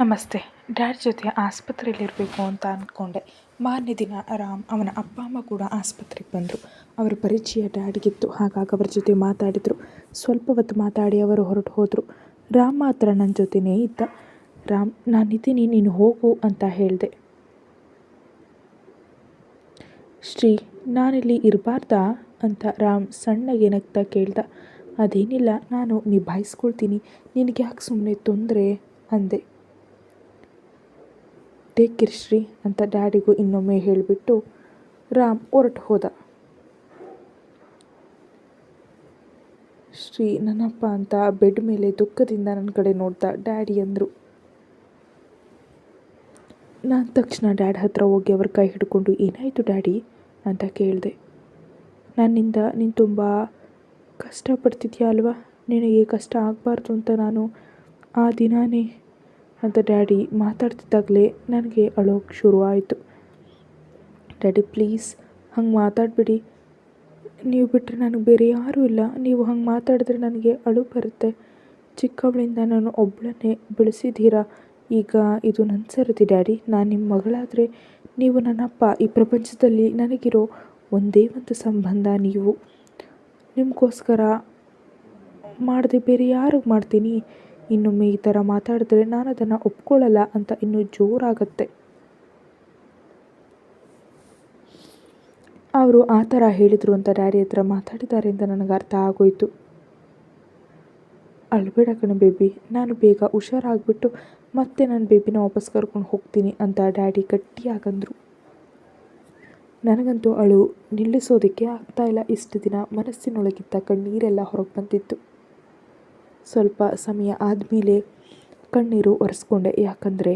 ನಮಸ್ತೆ. ಡ್ಯಾಡ್ ಜೊತೆ ಆಸ್ಪತ್ರೆಯಲ್ಲಿರಬೇಕು ಅಂತ ಅಂದ್ಕೊಂಡೆ ಮಾರನೇ ದಿನ ರಾಮ್ ಅವನ ಅಪ್ಪ, ಅಮ್ಮ ಕೂಡ ಆಸ್ಪತ್ರೆಗೆ ಬಂದರು. ಅವರ ಪರಿಚಯ ಡ್ಯಾಡಿಗಿತ್ತು. ಹಾಗಾಗಿ ಅವ್ರ ಜೊತೆ ಮಾತಾಡಿದರು. ಸ್ವಲ್ಪ ಹೊತ್ತು ಮಾತಾಡಿ ಅವರು ಹೊರಟು ಹೋದರು. ರಾಮ್ ಮಾತ್ರ ನನ್ನ ಜೊತೆನೇ ಇದ್ದ. ರಾಮ್ ನಾನಿದ್ದೀನಿ ನೀನು ಹೋಗು ಅಂತ ಹೇಳಿದೆ. ಶ್ರೀ, ನಾನಿಲ್ಲಿ ಇರಬಾರ್ದಾ ಅಂತ ರಾಮ್ ಸಣ್ಣಗೆ ನಗ್ತಾ ಕೇಳ್ದ. ಅದೇನಿಲ್ಲ, ನಾನು ನಿಭಾಯಿಸ್ಕೊಳ್ತೀನಿ. ನಿನಗೆ ಯಾಕೆ ಸುಮ್ಮನೆ ತೊಂದರೆ? ಅಂದೆ. ಟೇಕ್ ಶ್ರೀ ಅಂತ ಡ್ಯಾಡಿಗೂ ಇನ್ನೊಮ್ಮೆ ಹೇಳಿಬಿಟ್ಟು ರಾಮ್ ಹೊರಟು ಹೋದ. ಶ್ರೀ ನನ್ನಪ್ಪ ಅಂತ ಬೆಡ್ ಮೇಲೆ ದುಃಖದಿಂದ ನನ್ನ ಕಡೆ ನೋಡ್ತಾ ಡ್ಯಾಡಿ ಅಂದರು. ನಾನು ತಕ್ಷಣ ಡ್ಯಾಡ್ ಹತ್ರ ಹೋಗಿ ಅವ್ರ ಕೈ ಹಿಡ್ಕೊಂಡು, ಏನಾಯಿತು ಡ್ಯಾಡಿ? ಅಂತ ಕೇಳಿದೆ. ನನ್ನಿಂದ ನೀನು ತುಂಬ ಕಷ್ಟಪಡ್ತಿದ್ಯಾ ಅಲ್ವಾ? ನಿನಗೆ ಕಷ್ಟ ಆಗಬಾರ್ದು ಅಂತ ನಾನು ಆ ದಿನಾನೇ ಅಂತ ಡ್ಯಾಡಿ ಮಾತಾಡ್ತಿದ್ದಾಗಲೇ ನನಗೆ ಅಳೋಕೆ ಶುರುವಾಯಿತು. ಡ್ಯಾಡಿ, ಪ್ಲೀಸ್ ಹಂಗೆ ಮಾತಾಡಬೇಡಿ. ನೀವು ಬಿಟ್ಟರೆ ನನಗೆ ಬೇರೆ ಯಾರೂ ಇಲ್ಲ. ನೀವು ಹಂಗೆ ಮಾತಾಡಿದ್ರೆ ನನಗೆ ಅಳು ಬರುತ್ತೆ. ಚಿಕ್ಕವಳಿಂದ ನಾನು ಒಬ್ಬಳನ್ನೇ ಬೆಳೆಸಿದ್ದೀರಾ? ಈಗ ಇದು ನನ್ನ ಸರತಿ ಡ್ಯಾಡಿ. ನಾನು ನಿಮ್ಮ ಮಗಳಾದರೆ ನೀವು ನನ್ನಪ್ಪ ಈ ಪ್ರಪಂಚದಲ್ಲಿ ನನಗಿರೋ ಒಂದೇ ಒಂದು ಸಂಬಂಧ ನೀವು. ನಿಮಗೋಸ್ಕರ ಮಾಡದೆ ಬೇರೆ ಯಾರಿಗೆ ಮಾಡ್ತೀನಿ. ಇನ್ನೊಮ್ಮೆ ಈ ಥರ ಮಾತಾಡಿದ್ರೆ ನಾನು ಅದನ್ನು ಒಪ್ಕೊಳ್ಳಲ್ಲ ಅಂತ ಇನ್ನೂ ಜೋರಾಗತ್ತೆ. ಅವರು ಆ ಥರ ಹೇಳಿದರು ಅಂತ ಡ್ಯಾಡಿ ಹತ್ರ ಮಾತಾಡಿದ್ದಾರೆ ಅಂತ ನನಗೆ ಅರ್ಥ ಆಗೋಯ್ತು. ಅಳ್ಬೇಡ ಕಣ ಬೇಬಿ, ನಾನು ಬೇಗ ಹುಷಾರಾಗ್ಬಿಟ್ಟು ಮತ್ತೆ ನನ್ನ ಬೇಬಿನ ವಾಪಸ್ ಕರ್ಕೊಂಡು ಹೋಗ್ತೀನಿ ಅಂತ ಡ್ಯಾಡಿ ಗಟ್ಟಿಯಾಗಂದರು. ನನಗಂತೂ ಅಳು ನಿಲ್ಲಿಸೋದಕ್ಕೆ ಆಗ್ತಾಯಿಲ್ಲ ಇಷ್ಟು ದಿನ ಮನಸ್ಸಿನೊಳಗಿದ್ದ ಕಣ್ಣೀರೆಲ್ಲ ಹೊರಗೆ ಬಂದಿತ್ತು. ಸ್ವಲ್ಪ ಸಮಯ ಆದಮೇಲೆ ಕಣ್ಣೀರು ಒರೆಸ್ಕೊಂಡೆ. ಯಾಕಂದರೆ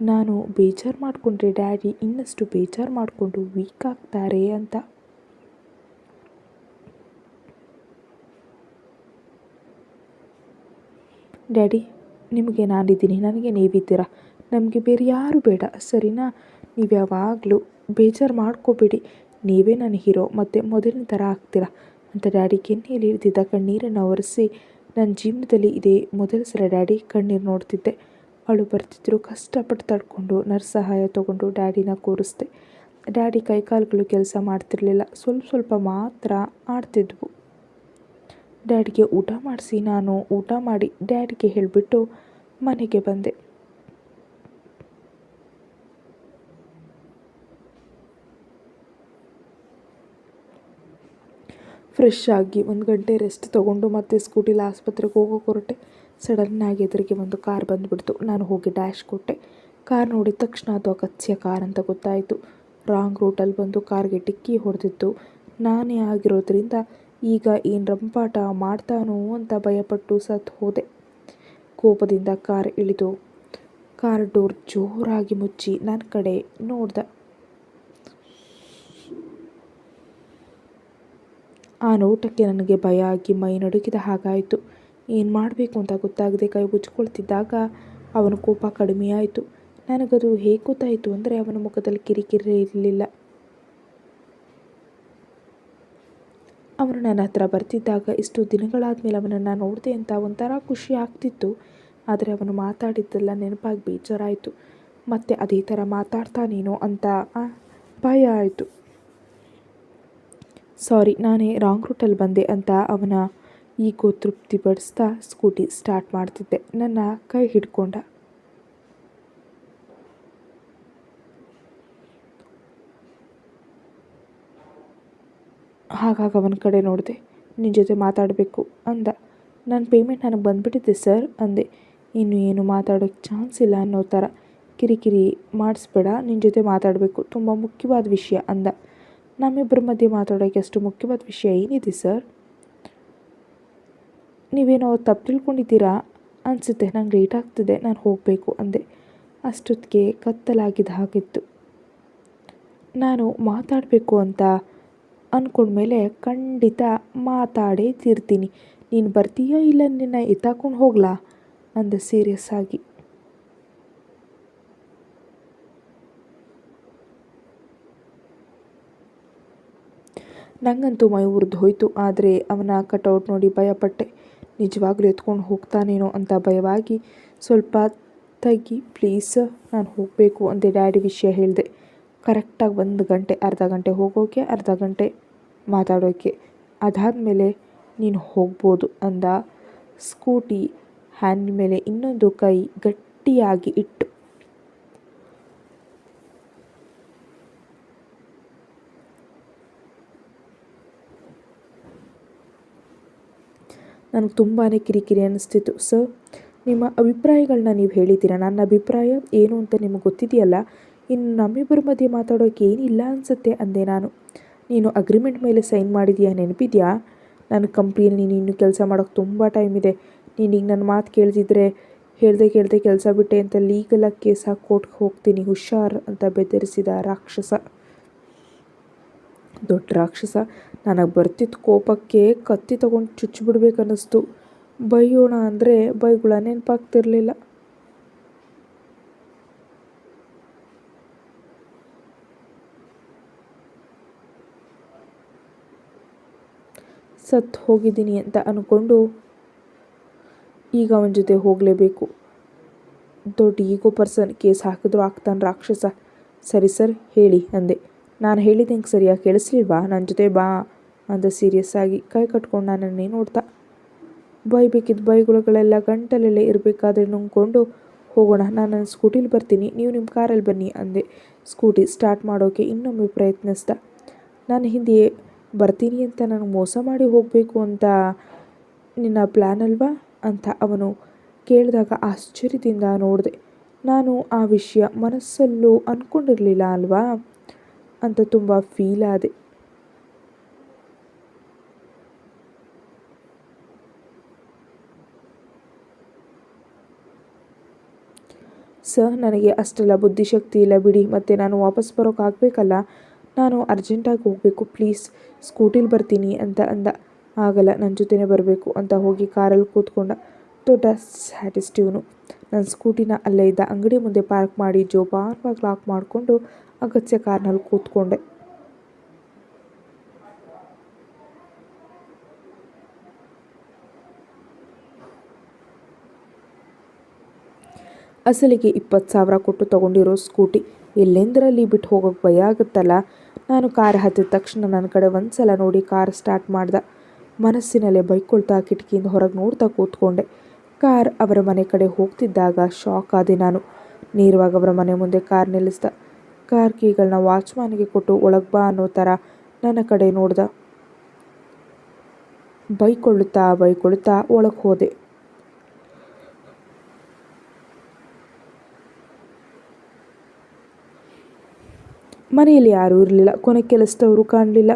ನಾನು ಬೇಜಾರು ಮಾಡಿಕೊಂಡ್ರೆ ಡ್ಯಾಡಿ ಇನ್ನಷ್ಟು ಬೇಜಾರು ಮಾಡಿಕೊಂಡು ವೀಕ್ ಆಗ್ತಾರೆ ಅಂತ. ಡ್ಯಾಡಿ, ನಿಮಗೆ ನಾನಿದ್ದೀನಿ. ನನಗೆ ನೀವಿದ್ದೀರಾ? ನಮಗೆ ಬೇರೆ ಯಾರು ಬೇಡ. ಸರಿನಾ? ನೀವು ಯಾವಾಗಲೂ ಬೇಜಾರು ಮಾಡ್ಕೋಬೇಡಿ. ನೀವೇ ನನ್ನ ಹೀರೋ. ಮತ್ತು ಮೊದಲಿನ ಥರ ಆಗ್ತೀರಾ? ಅಂತ ಡ್ಯಾಡಿ ಕೆನ್ನೆಯಲ್ಲಿ ಇಳಿದಿದ್ದ ಕಣ್ಣೀರನ್ನು ಒರೆಸಿ ನನ್ನ ಜೀವನದಲ್ಲಿ ಇದೇ ಮೊದಲ ಸಲ ಡ್ಯಾಡಿ ಕಣ್ಣೀರು ನೋಡ್ತಿದ್ದೆ. ಅವಳು ಬರ್ತಿದ್ರು ಕಷ್ಟಪಟ್ಟು ತಡ್ಕೊಂಡು ನರ್ಸ್ ಸಹಾಯ ತೊಗೊಂಡು ಡ್ಯಾಡಿನ ಕೂರಿಸ್ದೆ. ಡ್ಯಾಡಿ ಕೈಕಾಲುಗಳು ಕೆಲಸ ಮಾಡ್ತಿರಲಿಲ್ಲ. ಸ್ವಲ್ಪ ಸ್ವಲ್ಪ ಮಾತ್ರ ಆಡ್ತಿದ್ವು. ಡ್ಯಾಡಿಗೆ ಊಟ ಮಾಡಿಸಿ ನಾನು ಊಟ ಮಾಡಿ ಡ್ಯಾಡಿಗೆ ಹೇಳಿಬಿಟ್ಟು ಮನೆಗೆ ಬಂದೆ. ಫ್ರೆಶ್ ಆಗಿ ಒಂದು ಗಂಟೆ ರೆಸ್ಟ್ ತೊಗೊಂಡು ಮತ್ತೆ ಸ್ಕೂಟಿಲಿ ಆಸ್ಪತ್ರೆಗೆ ಹೋಗೋಕೆ ಹೊರಟೆ ಸಡನ್ನಾಗಿ ಎದುರಿಗೆ ಒಂದು ಕಾರ್ ಬಂದುಬಿಡ್ತು. ನಾನು ಹೋಗಿ ಡ್ಯಾಶ್ ಕೊಟ್ಟೆ. ಕಾರ್ ನೋಡಿದ ತಕ್ಷಣ ಅದು ಅಗತ್ಯ ಕಾರ್ ಅಂತ ಗೊತ್ತಾಯಿತು. ರಾಂಗ್ ರೂಟಲ್ಲಿ ಬಂದು ಕಾರ್ಗೆ ಟಿಕ್ಕಿ ಹೊಡೆದಿತ್ತು ನಾನೇ ಆಗಿರೋದ್ರಿಂದ ಈಗ ಏನು ರಂಪಾಟ ಮಾಡ್ತಾನೋ ಅಂತ ಭಯಪಟ್ಟು ಸತ್ತು ಹೋದೆ. ಕೋಪದಿಂದ ಕಾರ್ ಇಳಿದು ಕಾರ್ ಡೋರ್ ಜೋರಾಗಿ ಮುಚ್ಚಿ ನನ್ನ ಕಡೆ ನೋಡ್ದೆ. ಆ ನೋಟಕ್ಕೆ ನನಗೆ ಭಯ ಆಗಿ ಮೈ ನಡುಗಿದ ಹಾಗಾಯಿತು. ಏನು ಮಾಡಬೇಕು ಅಂತ ಗೊತ್ತಾಗದೆ ಕೈ ಉಜ್ಕೊಳ್ತಿದ್ದಾಗ ಅವನ ಕೋಪ ಕಡಿಮೆಯಾಯಿತು ನನಗದು ಹೇಗೆ ಗೊತ್ತಾಯಿತು ಅಂದರೆ ಅವನ ಮುಖದಲ್ಲಿ ಕಿರಿಕಿರಿ ಇರಲಿಲ್ಲ. ಅವನು ನನ್ನ ಹತ್ರ ಬರ್ತಿದ್ದಾಗ ಇಷ್ಟು ದಿನಗಳಾದಮೇಲೆ ಅವನನ್ನು ನೋಡಿದೆ ಅಂತ ಒಂಥರ ಖುಷಿ ಆಗ್ತಿತ್ತು. ಆದರೆ ಅವನು ಮಾತಾಡಿದ್ದೆಲ್ಲ ನೆನಪಾಗಿ ಬೇಜಾರಾಯಿತು. ಮತ್ತು ಅದೇ ಥರ ಮಾತಾಡ್ತಾನೇನೋ ಅಂತ ಭಯ ಆಯಿತು. ಸಾರಿ, ನಾನೇ ರಾಂಗ್ ರೂಟಲ್ಲಿ ಬಂದೆ ಅಂತ ಅವನ ಈಗೋ ತೃಪ್ತಿಪಡಿಸ್ತಾ ಸ್ಕೂಟಿ ಸ್ಟಾರ್ಟ್ ಮಾಡ್ತಿದ್ದೆ. ನನ್ನ ಕೈ ಹಿಡ್ಕೊಂಡ. ಹಾಗಾಗಿ ಅವನ ಕಡೆ ನೋಡಿದೆ. ನಿನ್ನ ಜೊತೆ ಮಾತಾಡಬೇಕು ಅಂದ. ನನ್ನ ಪೇಮೆಂಟ್ ನನಗೆ ಬಂದುಬಿಟ್ಟಿದೆ ಸರ್ ಅಂದೆ. ಇನ್ನು ಏನು ಮಾತಾಡೋಕ್ಕೆ ಚಾನ್ಸ್ ಇಲ್ಲ ಅನ್ನೋ ಥರ ಕಿರಿಕಿರಿ ಮಾಡಿಸ್ಬೇಡ ನಿನ್ನ ಜೊತೆ ಮಾತಾಡಬೇಕು. ತುಂಬ ಮುಖ್ಯವಾದ ವಿಷಯ ಅಂದ. ನಮ್ಮಿಬ್ಬರ ಮಧ್ಯೆ ಮಾತಾಡೋಕೆ ಅಷ್ಟು ಮುಖ್ಯವಾದ ವಿಷಯ ಏನಿದೆ ಸರ್? ನೀವೇನೋ ತಪ್ಪು ತಿಳ್ಕೊಂಡಿದ್ದೀರಾ? ಅನಿಸುತ್ತೆ, ನಂಗೆ ಲೇಟ್ ಆಗ್ತಿದೆ, ನಾನು ಹೋಗಬೇಕು ಅಂದೆ. ಅಷ್ಟೊತ್ತಿಗೆ ಕತ್ತಲಾಗಿದ್ದ ಹಾಗಿತ್ತು. ನಾನು ಮಾತಾಡಬೇಕು ಅಂತ ಅಂದ್ಕೊಂಡ್ಮೇಲೆ ಖಂಡಿತ ಮಾತಾಡೇ ತೀರ್ತೀನಿ ನೀನು ಬರ್ತೀಯಾ ಇಲ್ಲ ನಿನ್ನ ಎತ್ತಾಕೊಂಡು ಹೋಗ್ಲಾ? ಅಂದ ಸೀರಿಯಸ್ ಆಗಿ. ನನಗಂತೂ ಮೈ ಉರಿದು ಹೋಯಿತು. ಆದರೆ ಅವನ ಕಟೌಟ್ ನೋಡಿ ಭಯಪಟ್ಟೆ. ನಿಜವಾಗ್ಲೂ ಎತ್ಕೊಂಡು ಹೋಗ್ತಾನೇನೋ ಅಂತ ಭಯವಾಗಿ ಸ್ವಲ್ಪ ತಗ್ಗಿ, ಪ್ಲೀಸ್ ನಾನು ಹೋಗಬೇಕು ಅಂತ ಡ್ಯಾಡಿ ವಿಷಯ ಹೇಳಿದೆ. ಕರೆಕ್ಟಾಗಿ ಒಂದು ಗಂಟೆ, ಅರ್ಧ ಗಂಟೆ ಹೋಗೋಕೆ, ಅರ್ಧ ಗಂಟೆ ಮಾತಾಡೋಕೆ. ಅದಾದಮೇಲೆ, ನೀನು ಹೋಗ್ಬೋದು ಅಂದ. ಸ್ಕೂಟಿ ಹ್ಯಾಂಡ್ ಮೇಲೆ ಇನ್ನೊಂದು ಕೈ ಗಟ್ಟಿಯಾಗಿ ಇಟ್ಟು ನನಗೆ ತುಂಬಾ ಕಿರಿಕಿರಿ ಅನ್ನಿಸ್ತಿತ್ತು. ಸರ್ ನಿಮ್ಮ ಅಭಿಪ್ರಾಯಗಳನ್ನ ನೀವು ಹೇಳಿದ್ದೀರಾ? ನನ್ನ ಅಭಿಪ್ರಾಯ ಏನು ಅಂತ ನಿಮಗೆ ಗೊತ್ತಿದೆಯಲ್ಲ? ಇನ್ನು ನಮ್ಮಿಬ್ಬರ ಮಧ್ಯೆ ಮಾತಾಡೋಕೆ ಏನಿಲ್ಲ ಅನಿಸುತ್ತೆ ಅಂದೆ ನಾನು. ನೀನು ಅಗ್ರಿಮೆಂಟ್ ಮೇಲೆ ಸೈನ್ ಮಾಡಿದೀಯಾ ನೆನಪಿದೆಯಾ? ನನ್ನ ಕಂಪ್ನಿಯಲ್ಲಿ ನೀನು ಕೆಲಸ ಮಾಡೋಕ್ಕೆ ತುಂಬ ಟೈಮ್ ಇದೆ. ನೀನೀಗ ನನ್ನ ಮಾತು ಕೇಳಿದ್ರೆ ಹೇಳ್ದೆ ಕೇಳ್ದೆ ಕೆಲಸ ಬಿಟ್ಟೆ ಅಂತ ಲೀಗಲಾಗಿ ಕೇಸ್ ಹಾಕಿ ಕೋರ್ಟ್ಗೆ ಹೋಗ್ತೀನಿ. ಹುಷಾರ್ ಅಂತ ಬೆದರಿಸಿದ ರಾಕ್ಷಸ. ದೊಡ್ಡ ರಾಕ್ಷಸ. ನನಗೆ ಬರ್ತಿದ್ದ ಕೋಪಕ್ಕೆ ಕತ್ತಿ ತೊಗೊಂಡು ಚುಚ್ಚಿಬಿಡ್ಬೇಕನ್ನಿಸ್ತು. ಬೈಯೋಣ ಅಂದರೆ ಬೈಗುಳ ನೆನಪಾಗ್ತಿರ್ಲಿಲ್ಲ. ಸತ್ತು ಹೋಗಿದ್ದೀನಿ ಅಂತ ಅಂದ್ಕೊಂಡು ಈಗ ಅವನ ಜೊತೆ ಹೋಗಲೇಬೇಕು. ದೊಡ್ಡ ಈಗೋ ಪರ್ಸನ್ ಕೇಸ್ ಹಾಕಿದ್ರು, ಆಗ್ತಾನೆ ರಾಕ್ಷಸ. ಸರಿ ಸರ್, ಹೇಳಿ, ಅಂದೆ. ನಾನು ಹೇಳಿದ ಹೆಂಗೆ ಸರಿಯಾಗಿ ಕೇಳಿಸ್ಲಿಲ್ವಾ? ನನ್ನ ಜೊತೆ ಬಾ ಅಂತ ಸೀರಿಯಸ್ ಆಗಿ ಕೈ ಕಟ್ಕೊಂಡು ನನ್ನನ್ನೇ ನೋಡ್ತಾ. ಬೈಬೇಕಿದ್ದ ಬೈಗುಳಗಳೆಲ್ಲ ಗಂಟಲಲ್ಲೇ ಇರಬೇಕಾದ್ರೆ ನುಂಗ್ಕೊಂಡು ಹೋಗೋಣ. ನಾನು ನನ್ನ ಸ್ಕೂಟಿಲಿ ಬರ್ತೀನಿ. ನೀವು ನಿಮ್ಮ ಕಾರಲ್ಲಿ ಬನ್ನಿ ಅಂದೆ. ಸ್ಕೂಟಿ ಸ್ಟಾರ್ಟ್ ಮಾಡೋಕೆ ಇನ್ನೊಮ್ಮೆ ಪ್ರಯತ್ನಿಸ್ದ ನಾನು ಹಿಂದೆಯೇ ಬರ್ತೀನಿ ಅಂತ ನನಗೆ ಮೋಸ ಮಾಡಿ ಹೋಗಬೇಕು ಅಂತ ನಿನ್ನ ಪ್ಲ್ಯಾನ್ ಅಲ್ವಾ? ಅಂತ ಅವನು ಕೇಳಿದಾಗ ಆಶ್ಚರ್ಯದಿಂದ ನೋಡಿದೆ. ನಾನು ಆ ವಿಷಯ ಮನಸ್ಸಲ್ಲೂ ಅಂದ್ಕೊಂಡಿರಲಿಲ್ಲ ಅಲ್ವಾ? ಅಂತ ತುಂಬ ಫೀಲ್ ಆದೆ. ಸರ್ ನನಗೆ ಅಷ್ಟೆಲ್ಲ ಬುದ್ಧಿಶಕ್ತಿ ಇಲ್ಲ ಬಿಡಿ, ಮತ್ತು ನಾನು ವಾಪಸ್ ಬರೋಕ್ಕಾಗಬೇಕಲ್ಲ ನಾನು ಅರ್ಜೆಂಟಾಗಿ ಹೋಗಬೇಕು ಪ್ಲೀಸ್ ಸ್ಕೂಟಿಲಿ ಬರ್ತೀನಿ ಅಂತ ಅಂದ. ಆಗಲ್ಲ ನನ್ನ ಜೊತೆನೇ ಬರಬೇಕು ಅಂತ ಹೋಗಿ ಕಾರಲ್ಲಿ ಕೂತ್ಕೊಂಡ. ದೊಡ್ಡ ಸ್ಯಾಟಿಸ್ಟಿವ್ನು ನನ್ನ ಸ್ಕೂಟಿನ ಅಲ್ಲೇ ಇದ್ದ. ಅಂಗಡಿ ಮುಂದೆ ಪಾರ್ಕ್ ಮಾಡಿ ಜೋಪಾನವಾಗಿ ಲಾಕ್ ಮಾಡಿಕೊಂಡು ಅಗತ್ಯ ಕಾರ್ನಲ್ಲಿ ಕೂತ್ಕೊಂಡೆ. ಅಸಲಿಗೆ ಇಪ್ಪತ್ತು ಸಾವಿರ ಕೊಟ್ಟು ತಗೊಂಡಿರೋ ಸ್ಕೂಟಿ ಎಲ್ಲೆಂದರಲ್ಲಿ ಬಿಟ್ಟು ಹೋಗೋಕ್ಕೆ ಭಯ ಆಗುತ್ತಲ್ಲ? ನಾನು ಕಾರ್ ಹತ್ತಿದ ತಕ್ಷಣ ನನ್ನ ಕಡೆ ಒಂದು ಸಲ ನೋಡಿ ಕಾರ್ ಸ್ಟಾರ್ಟ್ ಮಾಡ್ದೆ. ಮನಸ್ಸಿನಲ್ಲೇ ಬೈಕೊಳ್ತಾ ಕಿಟಕಿಯಿಂದ ಹೊರಗೆ ನೋಡ್ತಾ ಕೂತ್ಕೊಂಡೆ. ಕಾರ್ ಅವರ ಮನೆ ಕಡೆ ಹೋಗ್ತಿದ್ದಾಗ ಶಾಕ್ ಆದೆ ನಾನು. ನೇರವಾಗಿ ಅವರ ಮನೆ ಮುಂದೆ ಕಾರ್ ನಿಲ್ಲಿಸ್ದ. ಕಾರ್ ಕೀಗಳನ್ನ ವಾಚ್ಮ್ಯಾನ್ಗೆ ಕೊಟ್ಟು ಒಳಗೆ ಬಾ ಅನ್ನೋ ಥರ ನನ್ನ ಕಡೆ ನೋಡ್ದ. ಬೈಕೊಳ್ಳುತ್ತಾ ಬೈಕೊಳ್ಳುತ್ತಾ ಒಳಗೆ ಹೋದೆ. ಮನೆಯಲ್ಲಿ ಯಾರೂ ಇರಲಿಲ್ಲ, ಕೊನೆ ಕೆಲಸದವರು ಕಾಣಲಿಲ್ಲ.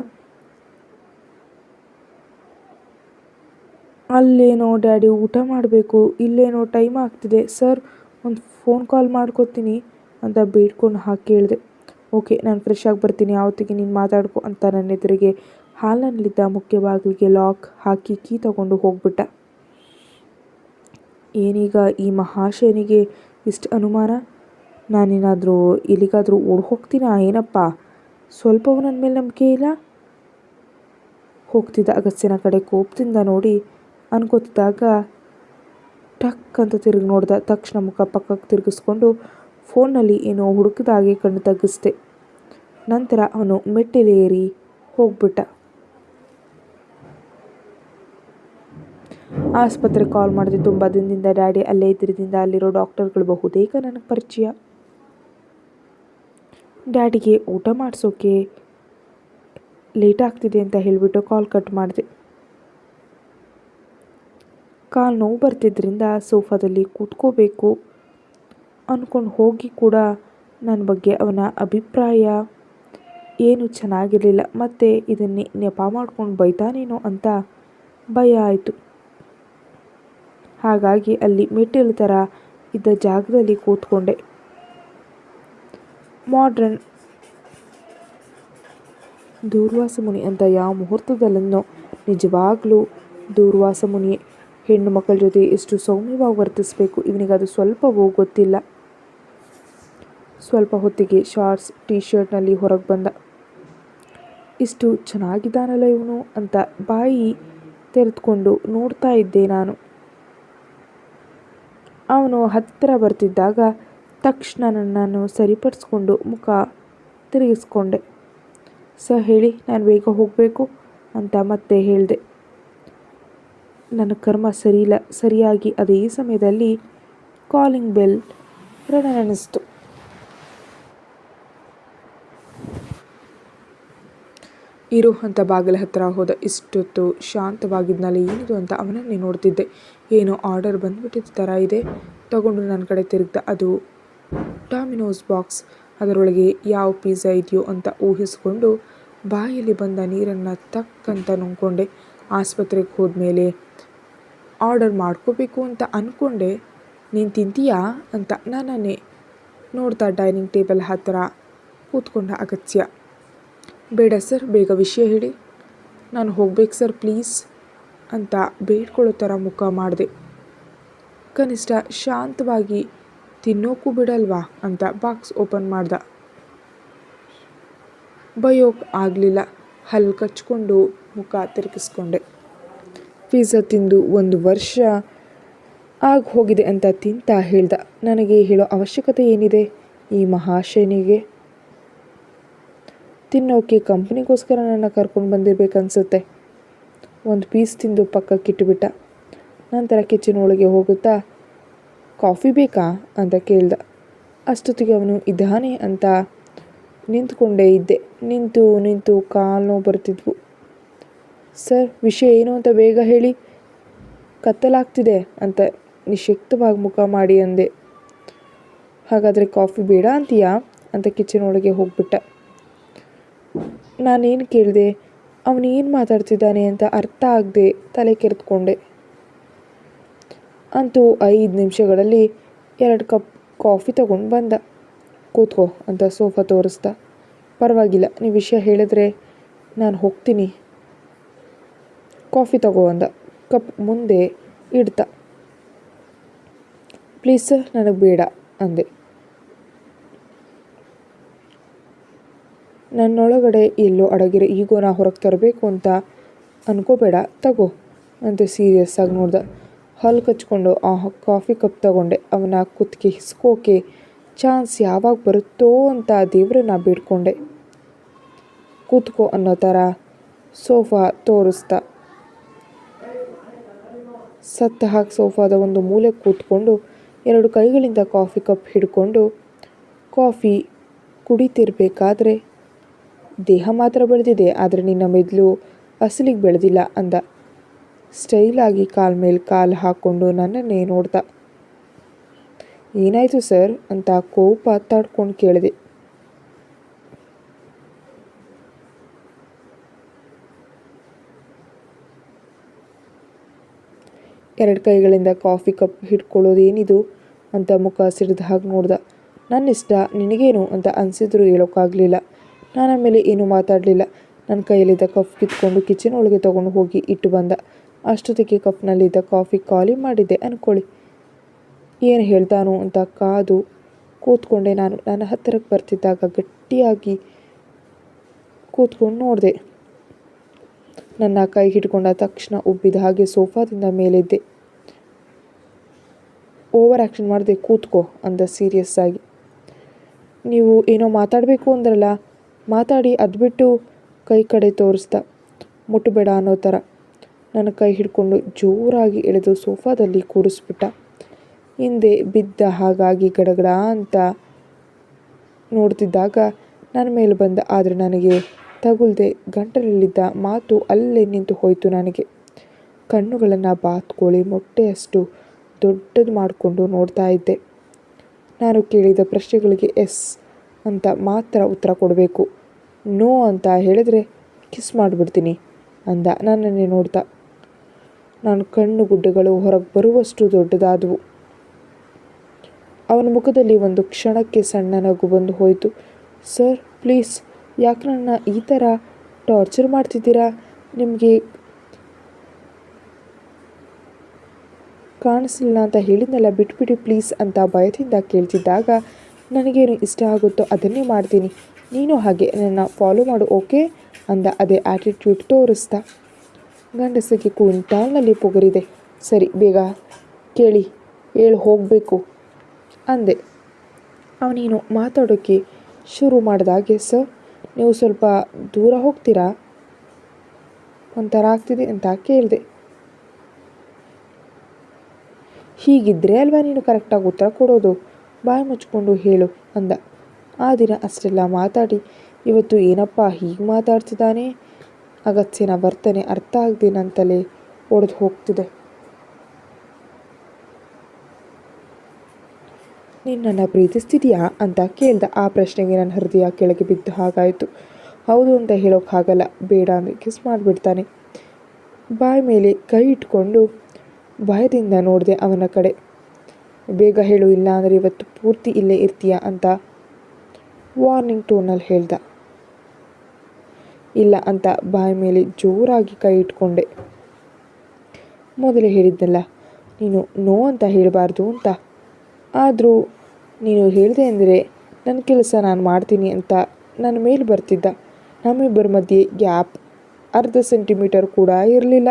ಅಲ್ಲೇನೋ, ಡ್ಯಾಡಿ, ಊಟ ಮಾಡಬೇಕು, ಇಲ್ಲೇನೋ, ಟೈಮ್ ಆಗ್ತಿದೆ, ಸರ್, ಒಂದು ಫೋನ್ ಕಾಲ್ ಮಾಡ್ಕೊತೀನಿ. ಅಂತ ಬೇಡ್ಕೊಂಡು ಹಾಕಿ ಕೇಳಿದೆ ಓಕೆ, ನಾನು ಫ್ರೆಶ್ ಆಗಿ ಬರ್ತೀನಿ. ಯಾವತ್ತಿಗೆ ನೀನು ಮಾತಾಡ್ಕೊ ಅಂತ ನನ್ನ ಎದುರಿಗೆ ಹಾಲಿನಲ್ಲಿದ್ದ ಮುಖ್ಯ ಬಾಗಿಲಿಗೆ ಲಾಕ್ ಹಾಕಿ ಕೀ ತಗೊಂಡು ಹೋಗ್ಬಿಟ್ಟ. ಏನೀಗ ಈ ಮಹಾಶಯನಿಗೆ ಇಷ್ಟು ಅನುಮಾನ? ನಾನೇನಾದರೂ ಎಲ್ಲಿಗಾದರೂ ಓಡಿ ಹೋಗ್ತೀನಾ ಏನಪ್ಪ? ಸ್ವಲ್ಪವೂ ನನ್ನ ಮೇಲೆ ನಂಬಿಕೆ ಇಲ್ಲ? ಹೋಗ್ತಿದ್ದ ಅಗಸ್ತ್ಯನ ಕಡೆ ಕೋಪದಿಂದ ನೋಡಿ ಅನ್ಕೋತಿದ್ದಾಗ ಟಕ್ ಅಂತ ತಿರುಗಿ ನೋಡ್ದ. ತಕ್ಷಣ ಮುಖ ಪಕ್ಕಕ್ಕೆ ತಿರುಗಿಸ್ಕೊಂಡು ಫೋನ್ನಲ್ಲಿ ಏನೋ ಹುಡುಕಿದಾಗೆ ಕಣ್ಣು ತಗ್ಗಿಸ್ದೆ. ನಂತರ ಅವನು ಮೆಟ್ಟಿಲೇರಿ ಹೋಗ್ಬಿಟ್ಟ. ಆಸ್ಪತ್ರೆಗೆ ಕಾಲ್ ಮಾಡಿದೆ. ತುಂಬ ದಿನದಿಂದ ಡ್ಯಾಡಿ ಅಲ್ಲೇ ಇದ್ದಿದ್ದರಿಂದ ಅಲ್ಲಿರೋ ಡಾಕ್ಟರ್ಗಳು ಬಹುತೇಕ ನನಗೆ ಪರಿಚಯ. ಡ್ಯಾಡಿಗೆ ಊಟ ಮಾಡಿಸೋಕೆ ಲೇಟ್ ಆಗ್ತಿದೆ ಅಂತ ಹೇಳಿಬಿಟ್ಟು ಕಾಲ್ ಕಟ್ ಮಾಡಿದೆ. ಕಾಲು ನೋವು ಬರ್ತಿದ್ದರಿಂದ ಸೋಫಾದಲ್ಲಿ ಕೂತ್ಕೋಬೇಕು. ಅಂದ್ಕೊಂಡು ಹೋಗಿ ಕೂಡ ನನ್ನ ಬಗ್ಗೆ ಅವನ ಅಭಿಪ್ರಾಯ ಏನು ಚೆನ್ನಾಗಿರಲಿಲ್ಲ. ಮತ್ತು ಇದನ್ನೇ ನೆಪ ಮಾಡ್ಕೊಂಡು ಬೈತಾನೇನೋ ಅಂತ ಭಯ ಆಯಿತು. ಹಾಗಾಗಿ ಅಲ್ಲಿ ಮೆಟ್ಟಿಲು ಥರ ಇದ್ದ ಜಾಗದಲ್ಲಿ ಕೂತ್ಕೊಂಡೆ. ಮಾಡ್ರನ್ ದೂರ್ವಾಸ ಮುನಿ ಅಂತ ಯಾವ ಮುಹೂರ್ತದಲ್ಲನ್ನೋ ನಿಜವಾಗ್ಲೂ ದೂರ್ವಾಸ ಮುನಿಯೇ. ಹೆಣ್ಣು ಮಕ್ಕಳ ಜೊತೆ ಎಷ್ಟು ಸೌಮ್ಯವಾಗಿ ವರ್ತಿಸಬೇಕು ಅದು ಸ್ವಲ್ಪವೂ ಗೊತ್ತಿಲ್ಲ. ಸ್ವಲ್ಪ ಹೊತ್ತಿಗೆ ಶಾರ್ಟ್ಸ್ ಟೀ ಶರ್ಟ್ನಲ್ಲಿ ಹೊರಗೆ ಬಂದ. ಇಷ್ಟು ಚೆನ್ನಾಗಿದ್ದಾನಲ್ಲ ಇವನು ಅಂತ ಬಾಯಿ ತೆರೆದುಕೊಂಡು ನೋಡ್ತಾ ಇದ್ದೆ ನಾನು. ಅವನು ಹತ್ತಿರ ಬರ್ತಿದ್ದಾಗ ತಕ್ಷಣ ನನ್ನನ್ನು ಸರಿಪಡಿಸ್ಕೊಂಡು ಮುಖ ತಿರುಗಿಸ್ಕೊಂಡೆ. ಸರ್ ಹೇಳಿ, ನಾನು ಬೇಗ ಹೋಗಬೇಕು ಅಂತ ಮತ್ತೆ ಹೇಳಿದೆ. ನನ್ನ ಕರ್ಮ ಸರಿಯಿಲ್ಲ, ಸರಿಯಾಗಿ ಅದೇ ಸಮಯದಲ್ಲಿ ಕಾಲಿಂಗ್ ಬೆಲ್ ರಣನೆನಿಸ್ತು ಇರು ಅಂತ ಬಾಗಿಲ ಹತ್ತಿರ ಹೋದ. ಇಷ್ಟೊತ್ತು ಶಾಂತವಾಗಿದ್ನಲ್ಲ, ಏನಿದು ಅಂತ ಅವನನ್ನೇ ನೋಡ್ತಿದ್ದೆ. ಏನೋ ಆರ್ಡರ್ ಬಂದುಬಿಟ್ಟಿದ್ದ ಥರ ಇದೆ. ತಗೊಂಡು ನನ್ನ ಕಡೆ ತಿರುಗ್ದ. ಅದು ಡಾಮಿನೋಸ್ ಬಾಕ್ಸ್ ಅದರೊಳಗೆ ಯಾವ ಪಿಜ್ಜಾ ಇದೆಯೋ ಅಂತ ಊಹಿಸಿಕೊಂಡು ಬಾಯಲ್ಲಿ ಬಂದ ನೀರನ್ನು ತಕ್ಕಂತ ನುಂಗ್ಕೊಂಡೆ. ಆಸ್ಪತ್ರೆಗೆ ಹೋದ್ಮೇಲೆ ಆರ್ಡರ್ ಮಾಡ್ಕೋಬೇಕು ಅಂತ ಅಂದ್ಕೊಂಡೆ ನೀನು ತಿಂತೀಯಾ ಅಂತ ನಾನೇ ನೋಡ್ತಾ ಡೈನಿಂಗ್ ಟೇಬಲ್ ಹತ್ತಿರ ಕೂತ್ಕೊಂಡ ಅಗತ್ಯ. ಬೇಡ ಸರ್, ಬೇಗ ವಿಷಯ ಹೇಳಿ. ನಾನು ಹೋಗ್ಬೇಕು ಸರ್, ಪ್ಲೀಸ್ ಅಂತ ಬೇಡ್ಕೊಳ್ಳೋ ಥರ ಮುಖ ಮಾಡಿದೆ. ಕನಿಷ್ಠ ಶಾಂತವಾಗಿ ತಿನ್ನೋಕ್ಕೂ ಬಿಡಲ್ವಾ ಅಂತ ಬಾಕ್ಸ್ ಓಪನ್ ಮಾಡ್ದ. ಬಯೋಕ್ ಆಗಲಿಲ್ಲ ಹಲ್ಲು ಕಚ್ಕೊಂಡು ಮುಖ ತಿರುಗಿಸ್ಕೊಂಡೆ. ಪಿಜ್ಜಾ ತಿಂದು ಒಂದು ವರ್ಷ ಆಗಿ ಹೋಗಿದೆ ಅಂತ ತಿಂತ ಹೇಳ್ದ. ನನಗೆ ಹೇಳೋ ಅವಶ್ಯಕತೆ ಏನಿದೆ? ಈ ಮಹಾಶನಿಗೆ ತಿನ್ನೋಕೆ ಕಂಪ್ನಿಗೋಸ್ಕರ ನನ್ನ ಕರ್ಕೊಂಡು ಬಂದಿರಬೇಕನ್ಸುತ್ತೆ. ಒಂದು ಪೀಸ್ ತಿಂದು ಪಕ್ಕಕ್ಕಿಟ್ಟುಬಿಟ್ಟ ನಂತರ ಕಿಚನ್ ಒಳಗೆ ಹೋಗುತ್ತಾ, ಕಾಫಿ ಬೇಕಾ? ಅಂತ ಕೇಳ್ದ. ಅಷ್ಟೊತ್ತಿಗೆ ಅವನು, ಇದ್ದಾನೆ ಅಂತ ನಿಂತ್ಕೊಂಡೇ ಇದ್ದೆ. ನಿಂತು ನಿಂತು ಕಾಲು ಬರ್ತಿದ್ವು. ಸರ್, ವಿಷಯ ಏನು ಅಂತ ಬೇಗ ಹೇಳಿ. ಕತ್ತಲಾಗ್ತಿದೆ ಅಂತ ನಿಶಕ್ತವಾಗಿ ಮುಖ ಮಾಡಿ ಅಂದೆ. ಹಾಗಾದರೆ ಕಾಫಿ ಬೇಡ ಅಂತೀಯಾ? ಅಂತ ಕಿಚನ್ ಒಳಗೆ ಹೋಗ್ಬಿಟ್ಟ. ನಾನೇನು ಕೇಳಿದೆ? ಅವನು ಏನು ಮಾತಾಡ್ತಿದ್ದಾನೆ ಅಂತ ಅರ್ಥ ಆಗದೆ ತಲೆ ಕೆರೆದುಕೊಂಡೆ ಅಂತೂ ಐದು ನಿಮಿಷಗಳಲ್ಲಿ ಎರಡು ಕಪ್ ಕಾಫಿ ತಗೊಂಡು ಬಂದ. ಕೂತ್ಕೋ ಅಂತ ಸೋಫಾ ತೋರಿಸ್ದ. ಪರವಾಗಿಲ್ಲ, ನೀವು ವಿಷಯ ಹೇಳಿದ್ರೆ ನಾನು ಹೋಗ್ತೀನಿ. ಕಾಫಿ ತಗೋ ಅಂದ. ಕಪ್ ಮುಂದೆ ಇಡ್ತ. ಪ್ಲೀಸ್ ಸರ್, ನನಗೆ ಬೇಡ ಅಂದೆ. ನನ್ನೊಳಗಡೆ ಎಲ್ಲೋ ಅಡಗಿರೋ ಈಗೋನ ಹೊರಗೆ ತರಬೇಕು ಅಂತ ಅನ್ಕೋಬೇಡ, ತಗೋ ಅಂತ ಸೀರಿಯಸ್ ಆಗಿ ನೋಡ್ದೆ. ಹಲ್ಲು ಕಚ್ಕೊಂಡು ಆ ಕಾಫಿ ಕಪ್ ತಗೊಂಡೆ. ಅವನ ಕುತ್ತಿಗೆ ಹಿಸ್ಕೋಕೆ ಚಾನ್ಸ್ ಯಾವಾಗ ಬರುತ್ತೋ ಅಂತ ದೇವ್ರನ್ನ ಬಿಡ್ಕೊಂಡೆ. ಕೂತ್ಕೋ ಅನ್ನೋ ಥರ ಸೋಫಾ ತೋರಿಸ್ದ. ಸತ್ತ ಹಾಕಿ ಸೋಫಾದ ಒಂದು ಮೂಲೆ ಕೂತ್ಕೊಂಡು ಎರಡು ಕೈಗಳಿಂದ ಕಾಫಿ ಕಪ್ ಹಿಡ್ಕೊಂಡು ಕಾಫಿ ಕುಡಿತಿರ್ಬೇಕಾದ್ರೆ ದೇಹ ಮಾತ್ರ ಬೆಳೆದಿದೆ, ಆದರೆ ನಿನ್ನ ಮೆದುಳು ಅಸಲಿಗೆ ಬೆಳೆದಿಲ್ಲ ಅಂದ. ಸ್ಟೈಲಾಗಿ ಕಾಲ್ ಮೇಲೆ ಕಾಲು ಹಾಕ್ಕೊಂಡು ನನ್ನನ್ನೇ ನೋಡ್ದ ಏನಾಯಿತು ಸರ್? ಅಂತ ಕೋಪ ತಾಡ್ಕೊಂಡು ಕೇಳಿದೆ. ಎರಡು ಕೈಗಳಿಂದ ಕಾಫಿ ಕಪ್ ಹಿಡ್ಕೊಳ್ಳೋದೇನಿದು? ಅಂತ ಮುಖ ಸಿಡಿದ ಹಾಗೆ ನೋಡ್ದ. ನನ್ನಿಷ್ಟ, ನಿನಗೇನು? ಅಂತ ಅನಿಸಿದ್ರು ಹೇಳೋಕ್ಕಾಗಲಿಲ್ಲ. ನಾನು ಆಮೇಲೆ ಏನೂ ಮಾತಾಡಲಿಲ್ಲ. ನನ್ನ ಕೈಯಲ್ಲಿದ್ದ ಕಪ್ ಕಿತ್ಕೊಂಡು ಕಿಚನ್ ಒಳಗೆ ತೊಗೊಂಡು ಹೋಗಿ ಇಟ್ಟು ಬಂದ. ಅಷ್ಟೊತ್ತಿಗೆ ಕಪ್ನಲ್ಲಿದ್ದ ಕಾಫಿ ಖಾಲಿ ಮಾಡಿದ್ದೆ ಅಂದ್ಕೊಳ್ಳಿ ಏನು ಹೇಳ್ತಾನೋ ಅಂತ ಕಾದು ಕೂತ್ಕೊಂಡೆ ನಾನು. ನನ್ನ ಹತ್ತಿರಕ್ಕೆ ಬರ್ತಿದ್ದಾಗ ಗಟ್ಟಿಯಾಗಿ ಕೂತ್ಕೊಂಡು ನೋಡಿದೆ. ನನ್ನ ಕೈ ಹಿಡ್ಕೊಂಡ ತಕ್ಷಣ ಉಬ್ಬಿದ ಹಾಗೆ ಸೋಫಾದಿಂದ ಮೇಲೆದ್ದೆ. ಓವರ್ ಆ್ಯಕ್ಷನ್ ಮಾಡಿದೆ, ಕೂತ್ಕೋ ಅಂದ ಸೀರಿಯಸ್ ಆಗಿ. ನೀವು ಏನೋ ಮಾತಾಡಬೇಕು ಅಂದ್ರಲ್ಲ ಮಾತಾಡಿ ಅದ್ಬಿಟ್ಟು ಕೈ ಕಡೆ ತೋರಿಸ್ದ. ಮುಟ್ಟಬೇಡ ಅನ್ನೋ ಥರ. ನನ್ನ ಕೈ ಹಿಡ್ಕೊಂಡು ಜೋರಾಗಿ ಎಳೆದು ಸೋಫಾದಲ್ಲಿ ಕೂರಿಸ್ಬಿಟ್ಟ. ಹಿಂದೆ ಬಿದ್ದ ಹಾಗಾಗಿ ಗಡಗಡ ಅಂತ ನೋಡ್ತಿದ್ದಾಗ ನನ್ನ ಮೇಲೆ ಬಂದ, ಆದರೆ ನನಗೆ ತಗುಲ್ದೆ ಗಂಟಲಲ್ಲಿದ್ದ ಮಾತು ಅಲ್ಲೇ ನಿಂತು ಹೋಯಿತು ನನಗೆ. ಕಣ್ಣುಗಳನ್ನು ಬಾತ್ಕೋಳಿ ಮೊಟ್ಟೆಯಷ್ಟು ದೊಡ್ಡದು ಮಾಡಿಕೊಂಡು ನೋಡ್ತಾ ಇದ್ದೆ. ನಾನು ಕೇಳಿದ ಪ್ರಶ್ನೆಗಳಿಗೆ ಎಸ್ ಅಂತ ಮಾತ್ರ ಉತ್ತರ ಕೊಡಬೇಕು. ನೋ ಅಂತ ಹೇಳಿದ್ರೆ ಕಿಸ್ ಮಾಡಿಬಿಡ್ತೀನಿ ಅಂದ ನನ್ನನ್ನೇ ನೋಡ್ತಾ. ನಾನು ಕಣ್ಣು ಗುಡ್ಡೆಗಳು ಹೊರಗೆ ಬರುವಷ್ಟು ದೊಡ್ಡದಾದವು. ಅವನ ಮುಖದಲ್ಲಿ ಒಂದು ಕ್ಷಣಕ್ಕೆ ಸಣ್ಣ ನಗು ಬಂದು ಹೋಯಿತು. ಸರ್, ಪ್ಲೀಸ್, ಯಾಕೆ ನನ್ನ ಈ ಥರ ಟಾರ್ಚರ್ ಮಾಡ್ತಿದ್ದೀರಾ? ನಿಮಗೆ ಕಾಣಿಸಲಿಲ್ಲ ಅಂತ ಹೇಳಿದ್ನಲ್ಲ, ಬಿಟ್ಬಿಡಿ ಪ್ಲೀಸ್ ಅಂತ ಭಯದಿಂದ ಕೇಳ್ತಿದ್ದಾಗ ನನಗೇನು ಇಷ್ಟ ಆಗುತ್ತೋ ಅದನ್ನೇ ಮಾಡ್ತೀನಿ. ನೀನು ಹಾಗೆ ನನ್ನ ಫಾಲೋ ಮಾಡು ಓಕೆ ಅಂದ. ಅದೇ ಆ್ಯಟಿಟ್ಯೂಡ್ ತೋರಿಸ್ದ ಗಂಡಸಿಗೆ ಕ್ವಿಂಟಾಲ್ನಲ್ಲಿ ಪುಗರಿದೆ. ಸರಿ, ಬೇಗ ಕೇಳಿ, ಹೇಳಿ, ಹೋಗಬೇಕು, ಅಂದೆ. ಅವನೇನು ಮಾತಾಡೋಕ್ಕೆ ಶುರು ಮಾಡಿದಾಗೆ ಸರ್, ನೀವು ಸ್ವಲ್ಪ ದೂರ ಹೋಗ್ತೀರಾ? ಒಂಥರ ಆಗ್ತಿದೆ ಅಂತ ಕೇಳಿದೆ. ಹೀಗಿದ್ರೆ ಅಲ್ವಾ ನೀನು ಕರೆಕ್ಟಾಗಿ ಉತ್ತರ ಕೊಡೋದು? ಬಾಯಿ ಮುಚ್ಕೊಂಡು ಹೇಳು ಅಂದ. ಆ ದಿನ ಅಷ್ಟೆಲ್ಲ ಮಾತಾಡಿ, ಇವತ್ತು ಏನಪ್ಪ ಹೀಗೆ ಮಾತಾಡ್ತಿದ್ದಾನೆ? ಅಗತ್ಯನ ವರ್ತನೆ ಅರ್ಥ ಆಗದೆ ನನ್ನ ತಲೆ ಒಡೆದು ಹೋಗ್ತಿದೆ. ನಿನ್ನನ್ನು ಪ್ರೀತಿಸ್ತಿದೆಯಾ ಅಂತ ಕೇಳ್ದ ಆ ಪ್ರಶ್ನೆಗೆ ನನ್ನ ಹೃದಯ ಕೆಳಗೆ ಬಿದ್ದು ಹಾಗಾಯಿತು. ಹೌದು ಅಂತ ಹೇಳೋಕ್ಕಾಗಲ್ಲ ಬೇಡ ಅಂದರೆ ಕಿಸ್ ಮಾಡಿಬಿಡ್ತಾನೆ. ಬಾಯಿ ಮೇಲೆ ಕೈ ಇಟ್ಕೊಂಡು ಭಯದಿಂದ ನೋಡಿದೆ ಅವನ ಕಡೆ. ಬೇಗ ಹೇಳು ಇಲ್ಲ ಅಂದರೆ ಇವತ್ತು ಪೂರ್ತಿ ಇಲ್ಲೇ ಇರ್ತೀಯ ಅಂತ ವಾರ್ನಿಂಗ್ ಟೋನಲ್ಲಿ ಹೇಳ್ದ. ಇಲ್ಲ ಅಂತ ಬಾಯಿ ಮೇಲೆ ಜೋರಾಗಿ ಕೈ ಇಟ್ಕೊಂಡೆ. ಮೊದಲೇ ಹೇಳಿದ್ದಲ್ಲ ನೀನು ನೋ ಅಂತ ಹೇಳಬಾರ್ದು ಅಂತ. ಆದರೂ ನೀನು ಹೇಳಿದೆ ಅಂದರೆ ನನ್ನ ಕೆಲಸ ನಾನು ಮಾಡ್ತೀನಿ ಅಂತ ನನ್ನ ಮೇಲೆ ಬರ್ತಿದ್ದ. ನಮ್ಮಿಬ್ಬರ ಮಧ್ಯೆ ಗ್ಯಾಪ್ ಅರ್ಧ ಸೆಂಟಿಮೀಟರ್ ಕೂಡ ಇರಲಿಲ್ಲ.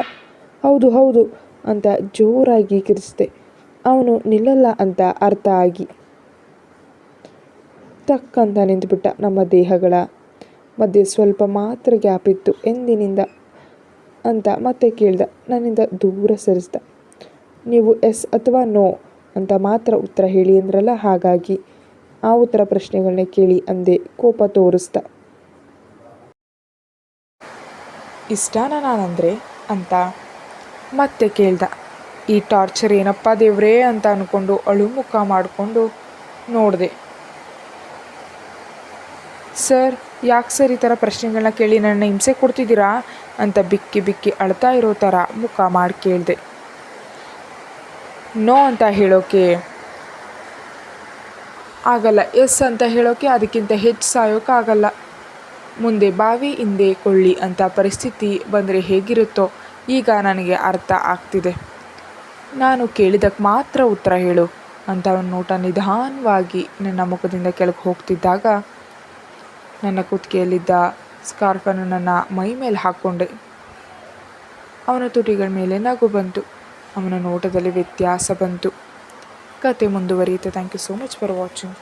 ಹೌದು ಹೌದು ಅಂತ ಜೋರಾಗಿ ಕಿರಿಸಿದೆ ಅವನು ನಿಲ್ಲಲ್ಲ ಅಂತ ಅರ್ಥ ಆಗಿ ತಕ್ಕಂತ ನಿಂತುಬಿಟ್ಟ ನಮ್ಮ ದೇಹಗಳ ಮಧ್ಯೆ ಸ್ವಲ್ಪ ಮಾತ್ರ ಗ್ಯಾಪ್ ಇತ್ತು. ಎಂದಿನಿಂದ ಅಂತ ಮತ್ತೆ ಕೇಳ್ದ, ನನ್ನಿಂದ ದೂರ ಸರಿಸ್ದ. ನೀವು ಎಸ್ ಅಥವಾ ನೋ ಅಂತ ಮಾತ್ರ ಉತ್ತರ ಹೇಳಿ ಅಂದ್ರಲ್ಲ, ಹಾಗಾಗಿ ಆ ಉತ್ತರ ಪ್ರಶ್ನೆಗಳನ್ನೇ ಕೇಳಿ ಅಂದೆ ಕೋಪ ತೋರಿಸ್ದ. ಇಷ್ಟಾನ ನಾನಂದರೆ ಅಂತ ಮತ್ತೆ ಕೇಳ್ದ. ಈ ಟಾರ್ಚರ್ ಏನಪ್ಪ ದೇವ್ರೇ ಅಂತ ಅಂದ್ಕೊಂಡು ಅಳು ಮುಖ ಮಾಡಿಕೊಂಡು ನೋಡಿದೆ. ಸರ್, ಯಾಕೆ ಸರ್ ಈ ಥರ ಪ್ರಶ್ನೆಗಳನ್ನ ಕೇಳಿ ನನ್ನ ಹಿಂಸೆ ಕೊಡ್ತಿದ್ದೀರಾ? ಅಂತ ಬಿಕ್ಕಿ ಬಿಕ್ಕಿ ಅಳ್ತಾ ಇರೋ ಥರ ಮುಖ ಮಾಡಿ ಕೇಳಿದೆ. ನೋ ಅಂತ ಹೇಳೋಕೆ ಆಗಲ್ಲ, ಎಸ್ ಅಂತ ಹೇಳೋಕೆ ಅದಕ್ಕಿಂತ ಹೆಚ್ಚು ಸಾಯೋಕ್ಕಾಗಲ್ಲ ಮುಂದೆ ಬಾವಿ, ಹಿಂದೆ ಕೊಳ್ಳಿ ಅಂತ ಪರಿಸ್ಥಿತಿ ಬಂದರೆ ಹೇಗಿರುತ್ತೋ ಈಗ ನನಗೆ ಅರ್ಥ ಆಗ್ತಿದೆ. ನಾನು ಕೇಳಿದಕ್ಕೆ ಮಾತ್ರ ಉತ್ತರ ಹೇಳು ಅಂತ ಅವನ ನೋಟ ನಿಧಾನವಾಗಿ ನನ್ನ ಮುಖದಿಂದ ಕೆಳಗೆ ಹೋಗ್ತಿದ್ದಾಗ ನನ್ನ ಕುತ್ತಿಗೆಯಲ್ಲಿದ್ದ ಸ್ಕಾರ್ಫನ್ನು ನನ್ನ ಮೈ ಮೇಲೆ ಹಾಕ್ಕೊಂಡೆ. ಅವನ ತುಟಿಗಳ ಮೇಲೆ ನಗು ಬಂತು. ಅವನ ನೋಟದಲ್ಲಿ ವ್ಯತ್ಯಾಸ ಬಂತು. ಕತೆ ಮುಂದುವರಿಯುತ್ತೆ. Thank you so much for watching